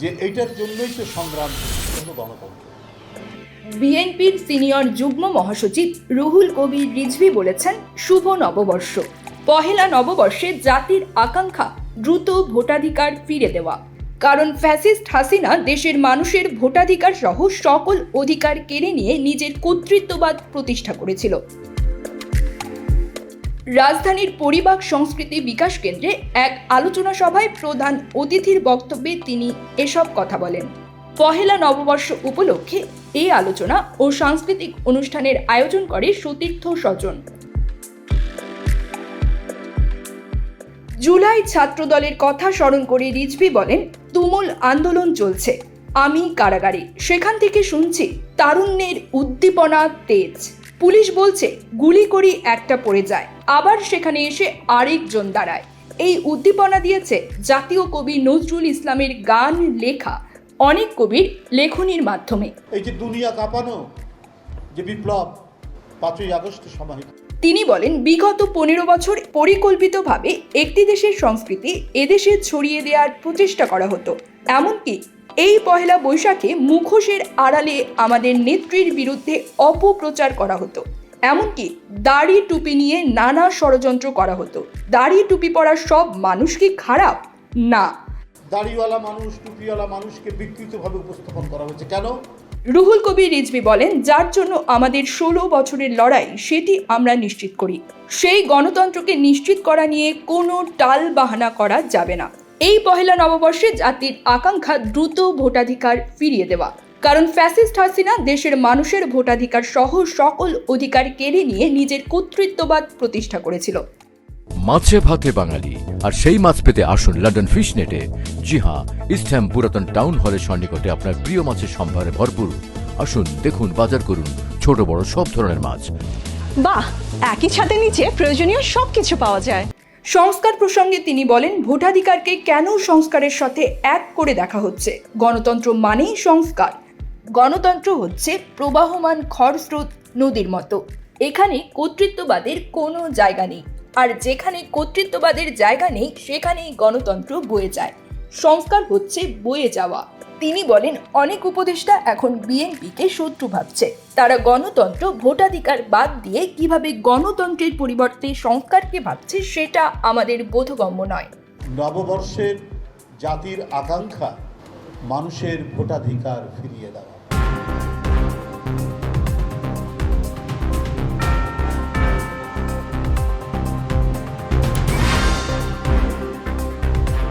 যে এইটার জন্যই তো সংগ্রাম গণতন্ত্র। বিএনপির সিনিয়র যুগ্ম মহাসচিব রুহুল কবির রিজভি বলেছেন, শুভ নববর্ষ। পহেলা নববর্ষে জাতির আকাঙ্ক্ষা দ্রুত ভোটাধিকার ফিরে দেওয়া। কারণ ফ্যাসিস্ট হাসিনা দেশের মানুষের ভোটাধিকার সহ সকল অধিকার কেড়ে নিয়ে নিজের কর্তৃত্ববাদ প্রতিষ্ঠা করেছিল। রাজধানীর পরিবাক সংস্কৃতি বিকাশ কেন্দ্রে এক আলোচনা সভায় প্রধান অতিথির বক্তব্যে তিনি এসব কথা বলেন। পহেলা নববর্ষ উপলক্ষে এই আলোচনা ও সাংস্কৃতিক অনুষ্ঠানের আয়োজন করে সতীর্থ স্বজন। জুলাই ছাত্রদলের কথা স্মরণ করে রিজভি বলেন, তুমুল আন্দোলন চলছে। আমি কারাগারে। সেখান থেকে শুনছি তারুণ্যের উদ্দীপনা তেজ। পুলিশ বলছে গুলি করি একটা পড়ে যায়। আবার সেখানে এসে আরেকজন দাঁড়ায়। এই উদ্দীপনা দিয়েছে জাতীয় কবি নজরুল ইসলামের গান লেখা অনেক কবির লেখনির মাধ্যমে। এই যে দুনিয়া কাঁপানো যে বিপ্লব পাঁচই আগস্ট সমাহিত। তিনি বলেন বিগত পনেরো বছর পরিকল্পিতভাবে একটি দেশের সংস্কৃতি এদেশে ছড়িয়ে দেওয়ার প্রচেষ্টা করা হতো। এমনকি এই পহেলা বৈশাখে মুখোশের আড়ালে আমাদের নেত্রীর বিরুদ্ধে অপপ্রচার করা হতো। এমনকি দাড়ি টুপি নিয়ে নানা ষড়যন্ত্র করা হতো। দাড়ি টুপি পরা সব মানুষ কি খারাপ? না। দাড়িওয়ালা মানুষ টুপিওয়ালা মানুষকে বিকৃতভাবে উপস্থাপন করা হয়েছে। কেন? রুহুল কবির রিজভি বলেন যার জন্য আমাদের ষোলো বছরের লড়াই সেটি আমরা নিশ্চিত করি। সেই গণতন্ত্রকে নিশ্চিত করা নিয়ে কোনো টাল বাহানা করা যাবে না। এই পহেলা নববর্ষে জাতির আকাঙ্ক্ষা দ্রুত ভোটাধিকার ফিরিয়ে দেওয়া। কারণ ফ্যাসিস্ট হাসিনা দেশের মানুষের ভোটাধিকার সহ সকল অধিকার কেড়ে নিয়ে নিজের কর্তৃত্ববাদ প্রতিষ্ঠা করেছিল। মাছে ভাতে বাঙালি আর সেই মাছ পেতে আসুন লন্ডন ফিশ নেটে জি হ্যাঁ ইস্টহ্যাম পুরাতন টাউন হলের সন্নিকটে আপনার প্রিয় মাছের সম্ভারে ভরপুর। আসুন দেখুন বাজার করুন ছোট বড় সব ধরনের মাছ। বাহ একই ছাদের নিচে প্রয়োজনীয় সবকিছু পাওয়া যায়। সংস্কার প্রসঙ্গে তিনি বলেন, ভোটাধিকারকে কেন সংস্কারের সাথে এক করে দেখা হচ্ছে? গণতন্ত্র মানেই সংস্কার। গণতন্ত্র হচ্ছে প্রবাহমান খরস্রোত নদীর মতো। এখানে কর্তৃত্ববাদের কোনো জায়গা নেই। আর যেখানে কর্তৃত্ববাদের জায়গা নেই, সেখানেই গণতন্ত্র বয়ে যায়। সংস্কার হচ্ছে বয়ে যাওয়া। তিনি বলেন, অনেক উপদেষ্টা এখন বিএনপিকে শত্রু ভাবছে। তারা গণতন্ত্র ভোটাধিকার বাদ দিয়ে কীভাবে গণতন্ত্রের পরিবর্তে সংস্কারকে ভাবছে সেটা আমাদের বোধগম্য নয়। নববর্ষের জাতির আকাঙ্ক্ষা মানুষের ভোটাধিকার ফিরিয়ে দেওয়া।